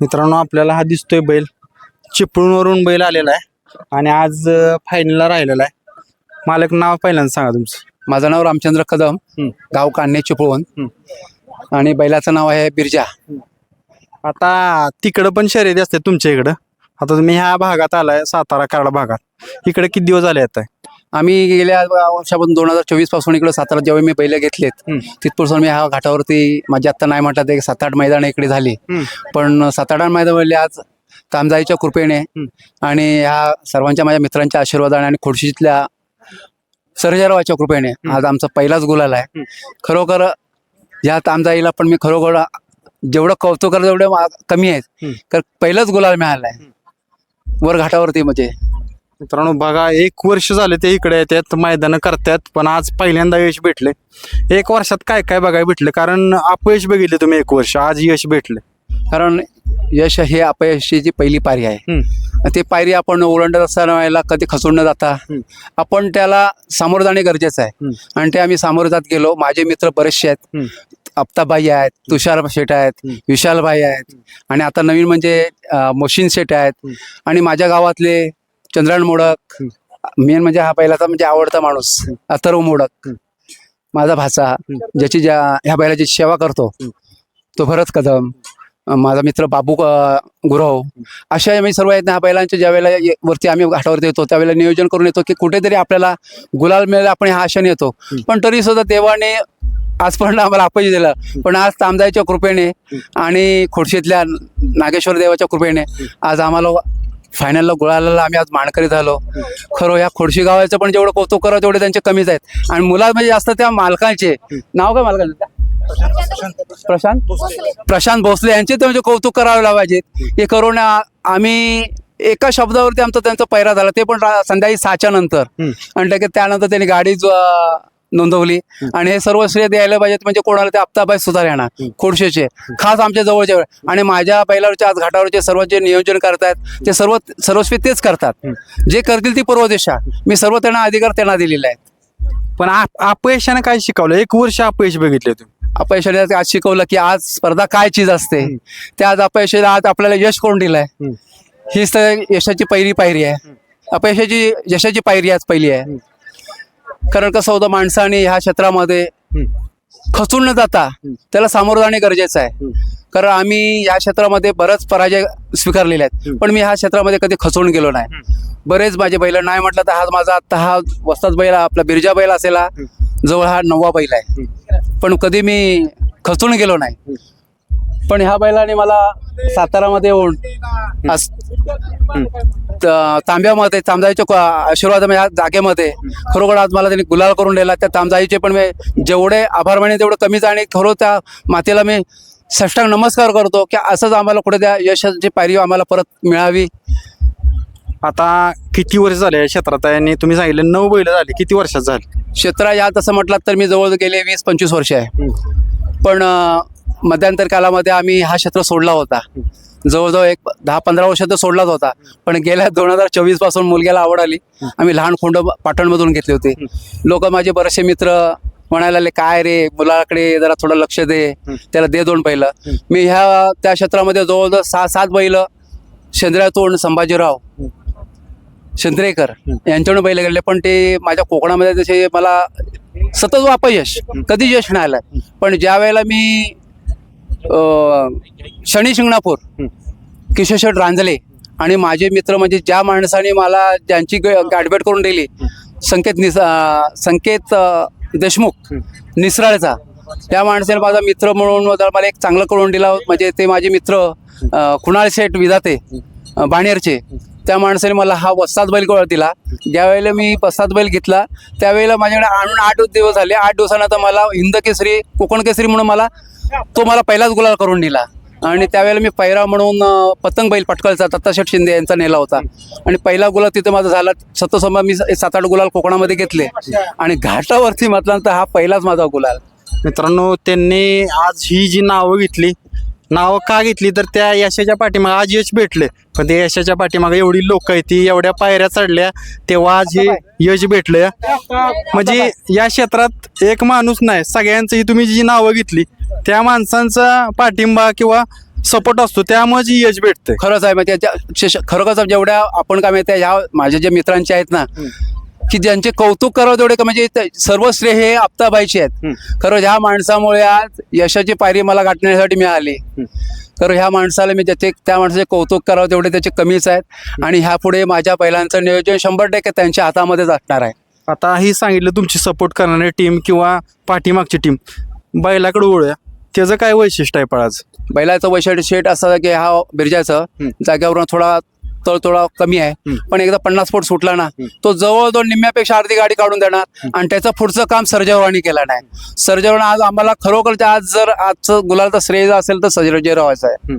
मित्रांनो आपल्याला हा दिसतोय बैल. चिपळूणवरून बैल आलेला आहे. आणि आज फायनलला राहिलेला आहे. मालक नाव पहिल्यांदा सांगा तुमचं. माझं नाव रामचंद्र कदम. गाव कान्हे चिपळूण. आणि बैलाचं नाव आहे बिरजा. आता तिकडं पण शर्यती असते तुमच्या इकडं. आता तुम्ही ह्या भागात आलाय सातारा कराड भागात. इकडे किती दिवस झाले आता? आम्ही गेल्या वर्षापासून दोन हजार चोवीसपासून इकडे सातारा जेव्हा मी बैल घेतलेत हं. तिथपासून मी ह्या घाटावरती माझी आत्ता नाही म्हटलं ते सात आठ मैदान इकडे झाली हं. पण सात आठ मैदान आज कामजाईच्या कृपेने हं. आणि ह्या सर्वांच्या माझ्या मित्रांच्या आशीर्वादाने आणि खुर्शीतल्या सर्जरावाच्या कृपेने आज आमचा पहिलाच गुलाल आहे हं. खरोखर ह्या तामजाईला पण मी खरोखर जेवढं कौतुक मा- कमी हं. आहेत तर पहिलाच गुलाल मिळालाय वर घाटावरती म्हणजे मित्रांनो बघा एक वर्ष झाले ते इकडे येतात मैदानं करतात पण आज पहिल्यांदा यश भेटले एक वर्षात काय काय बघायला भेटले कारण अपयश बघितले तुम्ही एक वर्ष आज यश भेटले कारण यश हे अपयशाची पहिली पायरी आहे. ते पायरी आपण ओलांडत असताना कधी खचून न जाता. आपण त्याला सामोरं जाणे गरजेचं आहे. आणि ते आम्ही सामोरं जात गेलो माझे मित्र बरेचसे आहेत. अप्ताबाई आहेत तुषार शेठ आहेत. विशालभाई आहेत आणि आता नवीन म्हणजे मोशीन शेठ आहेत. आणि माझ्या गावातले चंद्रायण मोडक मेन म्हणजे हा पहिलाचा म्हणजे आवडता माणूस अथर्व मोडक. माझा भाचा ज्याची ज्या ह्या बैलाची सेवा करतो. तो भरत कदम माझा मित्र बाबू गुरव अशा आम्ही सर्व आहेत ना ह्या बैलांच्या ज्या वेळेला वरती आम्ही घाटावरती येतो त्यावेळेला नियोजन करून येतो की कुठेतरी आपल्याला गुलाल मिळेल आपण ह्या आशेने येतो पण तरी सुद्धा देवाने आजपर्यंत आम्हाला अपयश दिलं. पण आज तामदाईच्या कृपेने आणि खोडशीतल्या नागेश्वर देवाच्या कृपेने आज आम्हाला फायनलला गुळाला आम्ही आज मानकरी झालो. खरं या खोडशी गावाचं पण जेवढं कौतुक करा तेवढे त्यांचे कमीच आहेत. आणि मुला म्हणजे जास्त त्या मालकांचे. नाव काय मालकांचे? प्रशांत प्रशांत भोसले यांचे तर म्हणजे कौतुक करावे लावायचे हे करून आम्ही एका शब्दावरती आमचा त्यांचा पैरा झाला. ते पण संध्याकाळी सहाच्या नंतर. आणि त्यानंतर त्यांनी गाडी नोंदवली. आणि हे सर्व श्रेय द्यायला पाहिजेत म्हणजे कोणाला ते अप्ताबाई सुधार येणार खोडशेचे. खास आमच्या जवळचे. आणि माझ्या बैलावरचे आज घाटावरचे सर्व जे नियोजन करतायत ते सर्व सर्वस्वी तेच करतात. जे करतील ती पूर्व दिशा. मी सर्व त्यांना अधिकार त्यांना दिलेले आहेत. पण अपयशाने काय शिकवलं? एक वर्ष अपयश बघितले तुम्ही. अपयशाने आज शिकवलं की आज स्पर्धा काय चीज असते? ते आज अपयशाने आज आपल्याला यश करून दिलंय. हीच तर यशाची पहिली पायरी आहे. अपयशाची यशाची पायरी आज पहिली आहे. कारण कसं होतं माणसाने ह्या क्षेत्रामध्ये खचून न जाता त्याला सामोरं जाणे गरजेचं आहे. कारण आम्ही या क्षेत्रामध्ये बरंच पराजय स्वीकारलेले आहेत. पण मी ह्या क्षेत्रामध्ये कधी खचून गेलो नाही. बरेच माझे बैल नाही म्हटलं तर हा माझा आता हा वस्ताद बैल आपला बिरजा बैल असेल जवळ हा नववा बैल आहे. पण कधी मी खचून गेलो नाही. पण ह्या बैलाने मला सातारामध्ये त- तांब्यामध्ये तांब्याच्या क- आशीर्वादामध्ये या जागेमध्ये. खरोखर आज मला त्यांनी गुलाल करून दिला त्या तांब्याचे पण मी जेवढे आभार माने तेवढं कमीच आणि खरं त्या मातेला मी साष्टांग नमस्कार करतो की असंच आम्हाला कुठे त्या यशाची पायरी आम्हाला परत मिळावी. आता किती वर्ष झाले या क्षेत्रात आहे? आणि तुम्ही सांगितलं नऊ बैल झाले. किती वर्षात झाले? क्षेत्र या तसं म्हटलं तर मी जवळ गेले वीस पंचवीस वर्ष आहे. पण मध्यांतर कालामध्ये आम्ही हा क्षेत्र सोडला होता. जवळजवळ एक दहा पंधरा वर्ष तर सोडलाच होता. पण गेल्या दोन हजार चोवीसपासून मुलग्याला आवड आली. आम्ही लहान खोंड पाटणमधून घेतले होते. लोक माझे बरेचसे मित्र म्हणायला लागले काय रे मुलाकडे जरा थोडं लक्ष दे. त्याला दे दोन पहिलं मी ह्या त्या क्षेत्रामध्ये जवळजवळ सहा सात बैल शेंद्र्यातून संभाजीराव शेंद्रेकर यांच्याकडून बैल गेले पण ते माझ्या कोकणामध्ये जसे मला सतत अपयश कधी यश नाही आलं. पण ज्या वेळेला मी शनी शिंगणापूर किशोर रांजले आणि माझे मित्र म्हणजे ज्या माणसाने मला ज्यांची ग- गाठभेट करून दिली संकेत निस संकेत देशमुख निसराळचा. त्या माणसाने माझा मित्र म्हणून मला मला एक चांगलं करून दिला म्हणजे ते माझे मित्र कुणाल शेठ विधाते बाणेरचे त्या माणसाने मला हा वस्ताद बैल गोळा दिला. ज्यावेळेला मी वस्ताद बैल घेतला त्यावेळेला माझ्याकडे आणून आठ दिवस झाले. आठ दिवसानंतर मला हिंद केसरी कोकण केसरी म्हणून मला तो मला पहिलाच गुलाल करून दिला. आणि त्यावेळेला मी पैरा म्हणून पतंग बैल पटकळचा दत्ताशेठ शिंदे यांचा नेला होता. आणि पहिला गुलाल तिथे माझा झाला. सतसंबा मी सात आठ गुलाल कोकणामध्ये घेतले. आणि घाटावरती म्हटल्यानंतर हा पहिलाच माझा गुलाल. मित्रांनो त्यांनी आज ही जी नावं घेतली नावं का घेतली? तर त्या यशाच्या पाठीमागे आज यश भेटले. पण त्या यशाच्या पाठीमागे एवढी लोक आहेत ती एवढ्या पायऱ्या चढल्या तेव्हा आज हे यश भेटलं. म्हणजे या क्षेत्रात एक माणूस नाही सगळ्यांचं ही तुम्ही जी नावं घेतली त्या माणसांचा पाठिंबा किंवा सपोर्ट असतो त्यामुळे जी यश भेटते खरंच आहे म्हणजे त्या शे- खरोखरच जेवढ्या आपण काय माहिती ह्या माझ्या जे मित्रांचे आहेत ना की ज्यांचे कौतुक करावं तेवढे का म्हणजे ते सर्व श्रेय हे आपताबाईचे आहेत. खरं ह्या माणसामुळे आज यशाची पायरी मला गाठण्यासाठी मिळाली. तर ह्या माणसाला मी ज्याचे त्या माणसाचे कौतुक करावं तेवढे त्याचे कमीच आहेत. आणि ह्यापुढे माझ्या बैलांचं नियोजन शंभर टक्के त्यांच्या हातामध्येच असणार आहे. आता ही सांगितलं तुमची सपोर्ट करणारी टीम किंवा पाठीमागची टीम बैलाकडे वळूया. त्याचं काय वैशिष्ट्य आहे पळाच बैलाचं वैशिष्ट्य शेट असं की हा बिरजाचं जाग्यावरून थोडा तळ थोडा कमी आहे. पण एकदा पन्नास फूट सुटला ना तो जवळजवळ निम्म्यापेक्षा अर्धी गाडी काढून देणार आणि त्याचं पुढचं काम सर्जवानी केलं नाही. सर्जवानी आज आम्हाला खरोखर आज जर आजचं गुलालचं श्रेय असेल तर सर्जरावाचं आहे.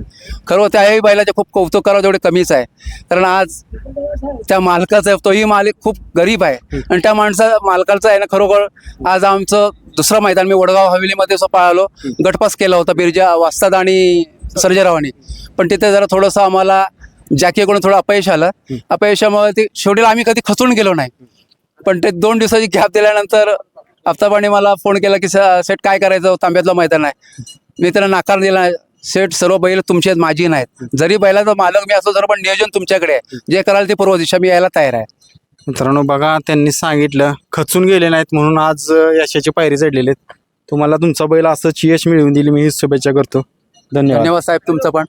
खरं त्याही बैलाचे खूप कौतुक करावं तेवढे कमीच आहे. कारण आज त्या मालकाचं तोही मालिक खूप गरीब आहे. आणि त्या माणसा मालकाचं आहे ना खरोखर आज आमचं दुसरं मैदान मी वडगाव हवेलीमध्ये आलो गटपास केला होता बिरजा वास्ताद आणि सर्जेरावानी. पण तिथे जरा थोडंसं आम्हाला जॅकीकडून थोडं अपयश आलं अपयशामुळे ते शेवटीला आम्ही कधी खचून गेलो नाही. पण ते दोन दिवसाची गॅप दिल्यानंतर आफ्ताबाने मला फोन केला की "स- सेट काय करायचं? तांब्यातलं मैदान आहे मी त्याला नाकार दिला सेट सर्व बैल तुमचे माझी नाहीत. जरी बैलाचा मालक मी असो जर पण नियोजन तुमच्याकडे आहे. जे कराल ते पूर्व दिशा मी यायला तयार आहे. मित्रांनो बघा त्यांनी सांगितलं खचून गेले नाहीत म्हणून आज यशाची पायरी चढलेली आहेत. तुम्हाला तुमचा बैल असंच यश मिळवून दिली मी शुभेच्छा करतो. धन्यवाद. धन्यवाद साहेब तुमचं पण.